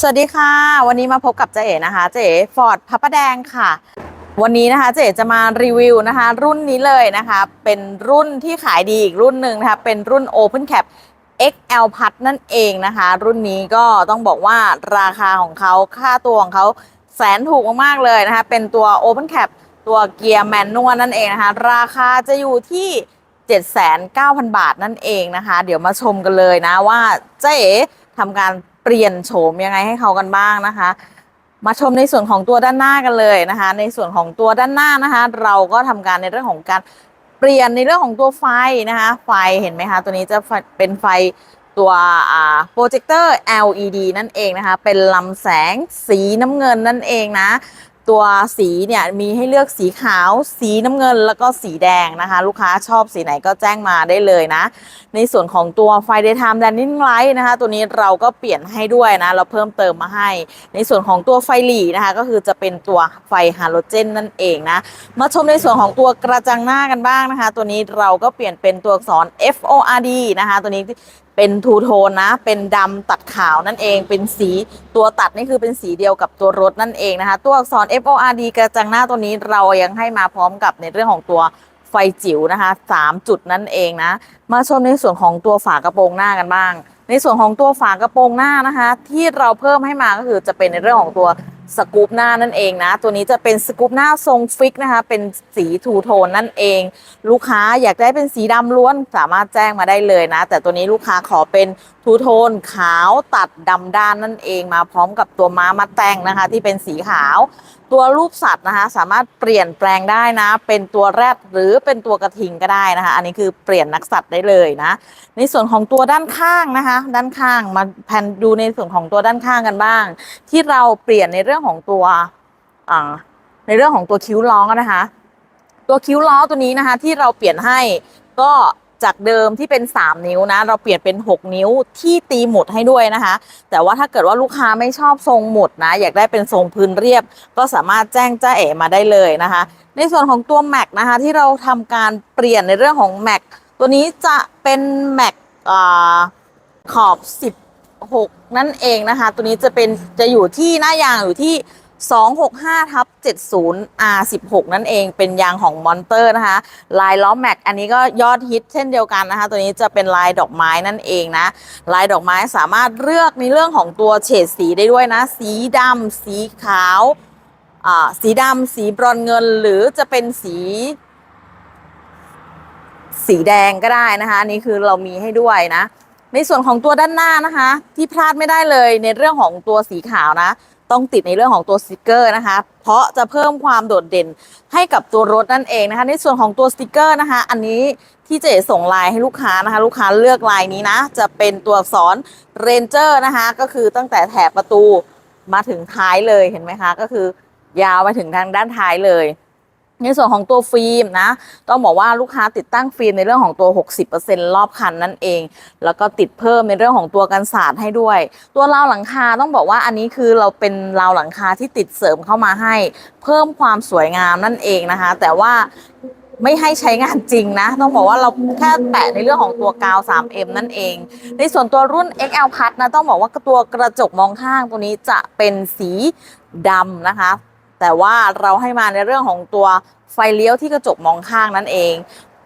สวัสดีค่ะ วันนี้มาพบกับเจ๊นะคะ เจ๊ฟอร์ดพับประแดงค่ะ วันนี้นะคะเจ๊จะมารีวิวนะคะ รุ่นนี้เลยนะคะ เป็นรุ่นที่ขายดีอีกรุ่นหนึ่งนะคะ เป็นรุ่น Open Cap XL พัดนั่นเองนะคะ รุ่นนี้ก็ต้องบอกว่าราคาของเขาค่าตัวของเขาแสนถูกมากๆเลยนะคะ เป็นตัว Open Cap ตัวเกียร์แมนนวลนั่นเองนะคะ ราคาจะอยู่ที่ 79,000 บาทนั่นเองนะคะ เดี๋ยวมาชมกันเลยนะว่าเจ๊ทำการ เปลี่ยนโฉมยังไงให้เขากันบ้างนะคะ มาชมในส่วนของตัวด้านหน้ากันเลยนะคะ ในส่วนของตัวด้านหน้านะคะ เราก็ทำการในเรื่องของการเปลี่ยนในเรื่องของตัวไฟนะคะ ไฟเห็นไหมคะ ตัวนี้จะเป็นไฟตัวอ่าโปรเจคเตอร์ LED นั่นเองนะคะ เป็นลำแสงสีน้ำเงินนั่นเองนะ ตัวสีเนี่ยมีให้เลือกสีขาว สีน้ำเงินแล้วก็สีแดงนะคะ ลูกค้าชอบสีไหนก็แจ้งมาได้เลยนะ ในส่วนของตัวไฟ daytime running light นะคะ ตัวนี้เราก็เปลี่ยนให้ด้วยนะ เราเพิ่มเติมมาให้ ในส่วนของตัวไฟหลีนะคะ ก็คือจะเป็นตัวไฟฮาโลเจนนั่นเองนะ มาชมในส่วนของตัวกระจังหน้ากันบ้างนะคะ ตัวนี้เราก็เปลี่ยนเป็นตัวอักษร FORD นะคะ ตัวนี้ เป็นทูโทนนะ เป็นดำตัดขาวนั่นเอง เป็นสีตัวตัดนี่คือเป็นสีเดียวกับตัวรถนั่นเองนะคะ ตัวอักษร FORD กระจังหน้าตัวนี้เรายังให้มาพร้อมกับในเรื่องของตัวไฟจิ๋วนะคะ3จุดนั่นเองนะ มาชมในส่วนของตัวฝากระโปรงหน้ากันบ้าง ในส่วนของตัวฝากระโปรงหน้านะคะ ที่เราเพิ่มให้มาก็คือจะเป็นในเรื่องของตัว สกูปหน้านั่นเองนะ ตัวนี้จะเป็นสกูปหน้าทรงฟิกนะคะ เป็นสีทูโทนนั่นเอง ลูกค้าอยากได้เป็นสีดำล้วนสามารถแจ้งมาได้เลยนะ แต่ตัวนี้ลูกค้าขอเป็นทูโทนขาวตัดดำด้านนั่นเองมาพร้อมกับตัวม้ามาแต่งนะคะ ที่เป็นสีขาว ตัวรูปสัตว์นะคะ สามารถเปลี่ยนแปลงได้นะ เป็นตัวแรดหรือเป็นตัวกระทิงก็ได้นะคะ อันนี้คือเปลี่ยนนักสัตว์ได้เลยนะ ในส่วนของตัวด้านข้างนะคะ ด้านข้างมาแผนดูในส่วนของตัวด้านข้างกันบ้าง ที่เราเปลี่ยนในเรื่องของตัวในเรื่องของตัวคิ้วล้อนะคะ ตัวคิ้วล้อตัวนี้นะคะ ที่เราเปลี่ยนให้ก็จากเดิมที่เป็น 3 นิ้วนะ เราเปลี่ยนเป็น 6 นิ้วที่ตีหมุดให้ด้วยนะคะ แต่ว่าถ้าเกิดว่าลูกค้าไม่ชอบทรงหมุดนะ อยากได้เป็นทรงพื้นเรียบ ก็สามารถแจ้งจ้าเอ๋มาได้เลยนะคะ ในส่วนของตัวแม็กนะคะ ที่เราทำการเปลี่ยนในเรื่องของแม็กตัวนี้จะเป็นแม็กอ่าขอบ 6 นั่นเองนะคะ ตัวนี้จะเป็นจะอยู่ที่หน้ายางอยู่ที่ 265ทับ70 R16 นั่นเองเป็นยางของมอนเตอร์นะคะ ลายล้อแม็ก อันนี้ก็ยอดฮิตเช่นเดียวกันนะคะ ตัวนี้จะเป็นลายดอกไม้นั่นเองนะ ลายดอกไม้สามารถเลือกในเรื่องของตัวเฉดสีได้ด้วยนะ สีดำสีขาวอ่าสีดำสีบรอนเงินหรือจะเป็นสี สีแดงก็ได้นะคะอันนี่คือเรามีให้ด้วยนะ ในส่วนของตัวด้านหน้านะคะ ที่พลาดไม่ได้เลยในเรื่องของตัวสีขาวนะ ต้องติดในเรื่องของตัวสติกเกอร์นะคะ เพราะจะเพิ่มความโดดเด่นให้กับตัวรถนั่นเองนะคะ ในส่วนของตัวสติกเกอร์นะคะ อันนี้ที่เจ๊ส่งลายให้ลูกค้านะคะ ลูกค้าเลือกลายนี้นะ จะเป็นตัวอักษรเรนเจอร์นะคะ ก็คือตั้งแต่แถบประตูมาถึงท้ายเลยเห็นไหมคะ ก็คือยาวมาถึงทางด้านท้ายเลย ในส่วนของตัวฟิล์มนะ ต้องบอกว่าลูกค้าติดตั้งฟิล์มในเรื่องของตัว 60%รอบคันนั่นเอง แล้วก็ติดเพิ่มในเรื่องของตัวกันศาสตร์ให้ด้วย ตัวราวหลังคาต้องบอกว่าอันนี้คือเราเป็นราวหลังคาที่ติดเสริมเข้ามาให้ เพิ่มความสวยงามนั่นเองนะคะ แต่ว่าไม่ให้ใช้งานจริงนะ ต้องบอกว่าเราแค่แตะในเรื่องของตัวกาว 3M นั่นเอง ในส่วนตัวรุ่น XL Plus นะ ต้องบอกว่าตัวกระจกมองข้างตัวนี้จะเป็นสีดำนะคะ แต่ว่าเราให้มาในเรื่องของตัวไฟเลี้ยวที่กระจกมองข้างนั่นเอง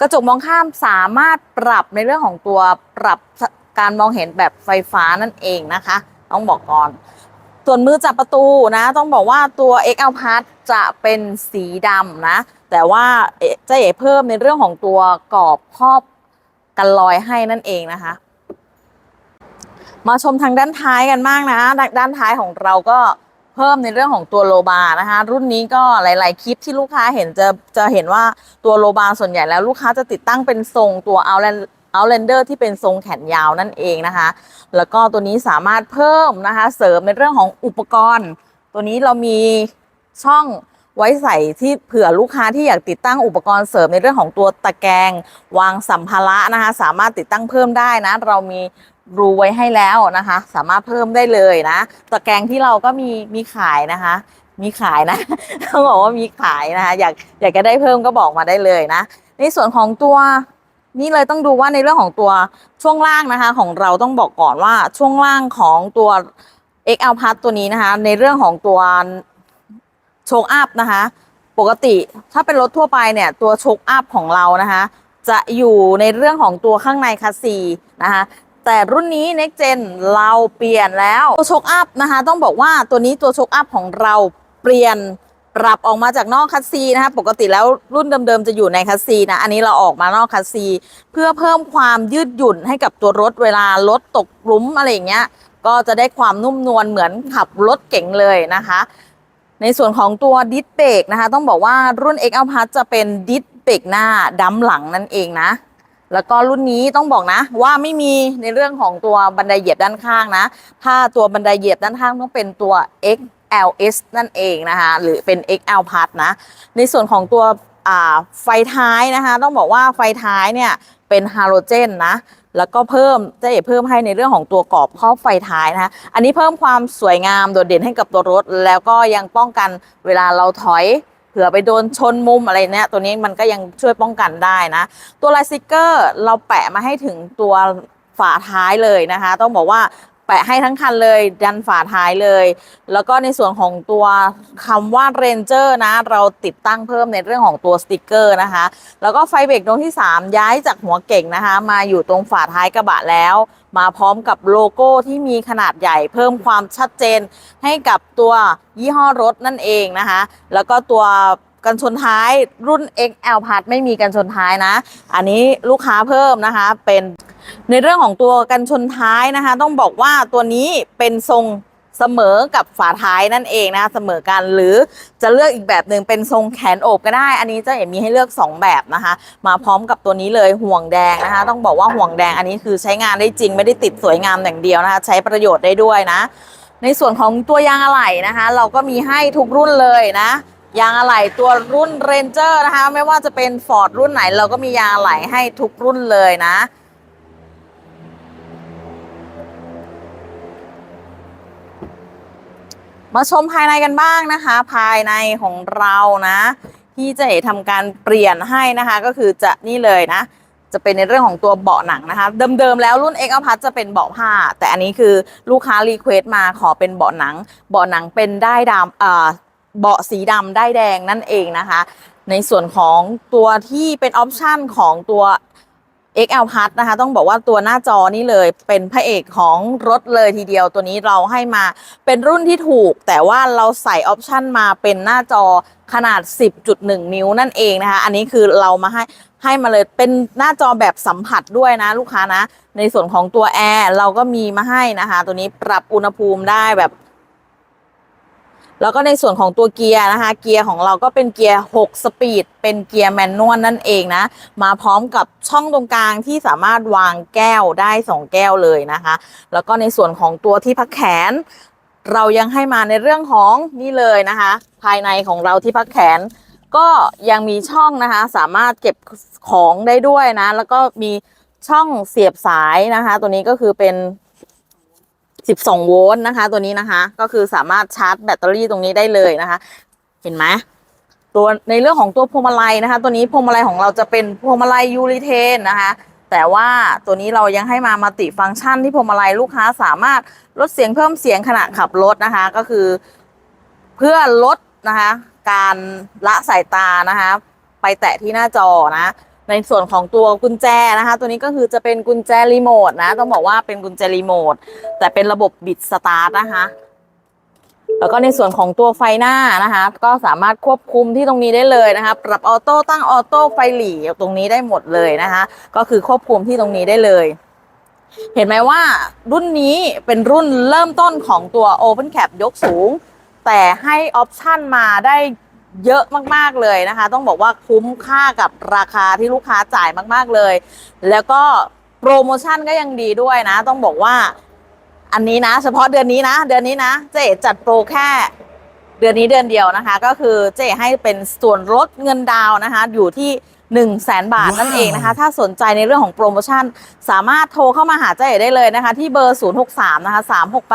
กระจกมองข้ามสามารถปรับในเรื่องของตัวปรับการมองเห็นแบบไฟฟ้านั่นเองนะคะ ต้องบอกก่อน ส่วนมือจับประตูนะ ต้องบอกว่าตัว XL Plus จะเป็นสีดำนะ แต่ว่าเอ๊ะจะเอเพิ่มในเรื่องของตัวกรอบครอบกันรอยให้นั่นเองนะคะ มาชมทางด้านท้ายกันบ้างนะ ด้านท้ายของเราก็ เพิ่มในเรื่องของตัวโลบาร์นะคะ รุ่นนี้ก็หลาย ๆ คลิปที่ลูกค้าเห็นจะจะเห็นว่าตัวโลบาร์ส่วนใหญ่แล้วลูกค้าจะติดตั้งเป็นทรงตัว Outland Outlander ที่เป็นทรงแขนยาวนั่นเองนะคะ แล้วก็ตัวนี้สามารถเพิ่มนะคะ เสริมในเรื่องของอุปกรณ์ ตัวนี้เรามีช่องไว้ใส่ที่เผื่อลูกค้าที่อยากติดตั้งอุปกรณ์เสริมในเรื่องของตัวตะแกรงวางสัมภาระนะคะ สามารถติดตั้งเพิ่มได้นะ เรามี รูไว้ให้แล้วนะคะ สามารถเพิ่มได้เลยนะ ตะแกรงที่เราก็มีมีขายนะคะ มีขายนะต้องบอกว่ามีขายนะคะอยากอยากจะได้เพิ่มก็บอกมาได้เลยนะ ในส่วนของตัวนี่เลยต้องดูว่าในเรื่องของตัวช่วงล่างนะคะ ของเราต้องบอกก่อนว่าช่วงล่างของตัว XL Plus ตัวนี้นะคะ ในเรื่องของตัวโชคอัพนะคะ ปกติถ้าเป็นรถทั่วไปเนี่ยตัวโชคอัพของเรานะคะ จะอยู่ในเรื่องของตัวข้างในคัสซีนะคะ แต่รุ่นนี้ Next Gen เราเปลี่ยนแล้ว ตัวโชคอัพนะคะ ต้องบอกว่าตัวนี้ตัวโชคอัพของเราเปลี่ยนปรับออกมาจากนอกคัสซีนะคะปกติแล้วรุ่นเดิมๆจะอยู่ในคัสซีนะ อันนี้เราออกมานอกคัสซี เพื่อเพิ่มความยืดหยุ่นให้กับตัวรถเวลารถตกหลุมอะไรอย่างเงี้ย ก็จะได้ความนุ่มนวลเหมือนขับรถเก๋งเลยนะคะ ในส่วนของตัวดิสเบรกนะคะ ต้องบอกว่ารุ่น XL Plus จะเป็นดิสเบรกหน้าดัมหลังนั่นเองนะ แล้วก็รุ่นนี้ต้องบอกนะ ว่าไม่มีในเรื่องของตัวบันไดเหยียบด้านข้างนะ ถ้าตัวบันไดเหยียบด้านข้างต้องเป็นตัว XLS นั่นเองนะคะ หรือเป็น XL Plus นะ ในส่วนของตัวไฟท้ายนะคะ ต้องบอกว่าไฟท้ายเนี่ยเป็นฮาโลเจนนะแล้วก็เพิ่มเจะเอ๋เพิ่มให้ในเรื่องของตัวกรอบครอบไฟท้ายนะคะอันนี้เพิ่มความสวยงามโดดเด่นให้กับตัวรถ แล้วก็ยังป้องกันเวลาเราถอย เผื่อไปโดนชนมุมอะไรเนี่ยตัวนี้มันก็ยังช่วยป้องกันได้นะ ตัวลายสติกเกอร์เราแปะมาให้ถึงตัวฝาท้ายเลยนะคะ ต้องบอกว่า แปะให้ทั้งคันเลยดันฝาท้ายเลย แล้วก็ในส่วนของตัวคำว่า Ranger นะ เราติดตั้งเพิ่มในเรื่องของตัวสติกเกอร์นะคะ แล้วก็ไฟเบรกดวงที่ 3 ย้ายจากหัวเก่งนะคะ มาอยู่ตรงฝาท้ายกระบะแล้ว มาพร้อมกับโลโก้ที่มีขนาดใหญ่ เพิ่มความชัดเจนให้กับตัวยี่ห้อรถนั่นเองนะคะ แล้วก็ตัวกันชนท้ายรุ่น XL Plus ไม่มีกันชนท้ายนะ อันนี้ลูกค้าเพิ่มนะคะเป็น ในเรื่องของตัวกันชนท้ายนะคะ ต้องบอกว่าตัวนี้เป็นทรงเสมอกับฝาท้ายนั่นเองนะเสมอกันหรือจะเลือกอีกแบบหนึ่งเป็นทรงแขนโอบก็ได้ อันนี้เจะเห็นมีให้เลือก 2 แบบนะคะ มาพร้อมกับตัวนี้เลยห่วงแดงนะคะ ต้องบอกว่าห่วงแดงอันนี้คือใช้งานได้จริงไม่ได้ติดสวยงามอย่างเดียวนะคะ ใช้ประโยชน์ได้ด้วยนะ ในส่วนของตัวยางอะไหล่นะคะ เราก็มีให้ทุกรุ่นเลยนะยางอะไหล่ตัวรุ่น Ranger นะคะ ไม่ว่าจะเป็น Ford รุ่นไหน เราก็มียางอะไหล่ให้ทุกรุ่นเลยนะ มาชมภายในกันบ้างนะคะ ภายในของเรานะ ที่เจะเอทำการเปลี่ยนให้นะคะ ก็คือจะนี่เลยนะ จะเป็นในเรื่องของตัวเบาะหนังนะคะ เดิมๆแล้วรุ่น X อพัทจะเป็นเบาะผ้า แต่อันนี้คือลูกค้ารีเควสต์มาขอเป็นเบาะหนัง เบาะหนังเป็นได้ดำอ่าเบาะสีดำได้แดงนั่นเองนะคะ ในส่วนของตัวที่เป็นออปชันของตัว XL Plus นะคะ ต้องบอกว่าตัวหน้าจอนี่เลยเป็นพระเอกของรถเลยทีเดียวตัวนี้เราให้มาเป็นรุ่นที่ถูก แต่ว่าเราใส่ออปชันมาเป็นหน้าจอขนาด 10.1 นิ้วนั่นเองนะคะ อันนี้คือเรามาให้ให้มาเลยเป็นหน้าจอแบบสัมผัสด้วยนะลูกค้านะ ในส่วนของตัวแอร์เราก็มีมาให้นะคะ ตัวนี้ปรับอุณหภูมิได้แบบ แล้วก็ในส่วนของตัวเกียร์นะคะ เกียร์ของเราก็เป็นเกียร์ 6 สปีด เป็นเกียร์แมนนวลนั่นเองนะ มาพร้อมกับช่องตรงกลางที่สามารถวางแก้วได้ 2 แก้วเลยนะคะ แล้วก็ในส่วนของตัวที่พักแขน เรายังให้มาในเรื่องของนี่เลยนะคะ ภายในของเราที่พักแขน ก็ยังมีช่องนะคะ สามารถเก็บของได้ด้วยนะ แล้วก็มีช่องเสียบสายนะคะ ตัวนี้ก็คือเป็น 12 โวลต์นะคะ ตัวนี้นะคะ ก็คือสามารถชาร์จแบตเตอรี่ตรงนี้ได้เลยนะคะ เห็นไหมตัวในเรื่องของตัวพวงมาลัยนะคะ ตัวนี้พวงมาลัยของเราจะเป็นพวงมาลัยยูริเทนนะคะ แต่ว่าตัวนี้เรายังให้มามัลติฟังก์ชันที่พวงมาลัยลูกค้าสามารถลดเสียงเพิ่มเสียงขณะขับรถนะคะ ก็คือ เพื่อลดนะคะ การละสายตานะคะ ไปแตะที่หน้าจอนะ ในส่วนของตัวกุญแจนะคะ ตัวนี้ก็คือจะเป็นกุญแจรีโมทนะ ต้องบอกว่าเป็นกุญแจรีโมทแต่เป็นระบบบิดสตาร์ทนะคะแล้วก็ในส่วนของตัวไฟหน้านะคะ ก็สามารถควบคุมที่ตรงนี้ได้เลยนะคะ ปรับออโต้ตั้งออโต้ไฟหลีตรงนี้ได้หมดเลยนะคะ ก็คือควบคุมที่ตรงนี้ได้เลย เห็นไหมว่ารุ่นนี้เป็นรุ่นเริ่มต้นของตัว Open Cap ยกสูง แต่ให้ออปชันมาได้ เยอะมากๆเลยนะคะ ต้องบอกว่าคุ้มค่ากับราคาที่ลูกค้าจ่ายมากๆเลย แล้วก็โปรโมชั่นก็ยังดีด้วยนะ ต้องบอกว่าอันนี้นะ เฉพาะเดือนนี้นะ เดือนนี้นะเจ๊จัดโปรแค่เดือนนี้เดือนเดียวนะคะ ก็คือเจ๊ให้เป็นส่วนลดเงินดาวน์นะคะ อยู่ที่ 1 0 0 0 0แสนบาทนั่นเองนะคะ ถ้าสนใจในเรื่องของโปรโมชั่น สามารถโทรเข้ามาหาเจ๊ได้เลยนะคะ ที่เบอร์ 063 นะคะ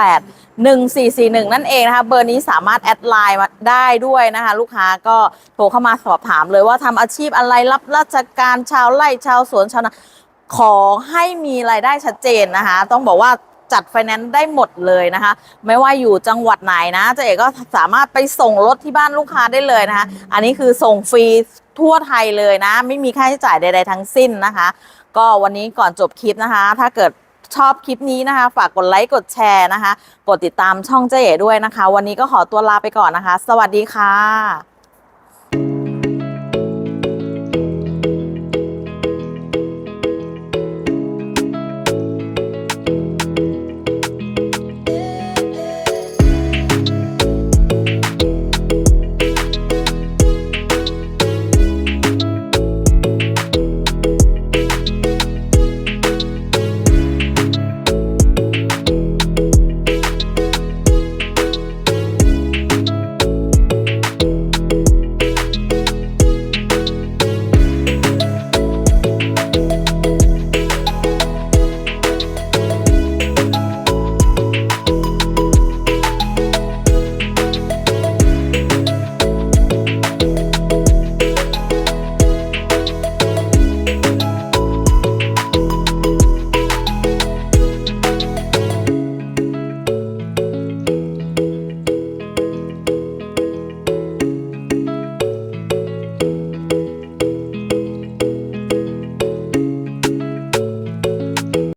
368 1441 นั่นเองนะคะ เบอร์นี้สามารถแอดไลน์มาได้ด้วยนะคะ ลูกค้าก็โทรเข้ามาสอบถามเลยว่าทำอาชีพอะไรรับราชการชาวไร่ชาวสวนชาวนาขอให้มีรายได้ชัดเจนนะคะ ต้องบอกว่าจัดไฟแนนซ์ได้หมดเลยนะคะ ไม่ว่าอยู่จังหวัดไหนนะเจ๊เอ๋ก็สามารถไปส่งรถที่บ้านลูกค้าได้เลยนะคะ อันนี้คือส่งฟรี ทั่วไทยเลยนะ ไม่มีค่าใช้จ่ายใดๆทั้งสิ้นนะคะ ก็วันนี้ก่อนจบคลิปนะคะ ถ้าเกิดชอบคลิปนี้นะคะ ฝากกดไลค์กดแชร์นะคะ กดติดตามช่องเจ๊ด้วยนะคะ วันนี้ก็ขอตัวลาไปก่อนนะคะ สวัสดีค่ะ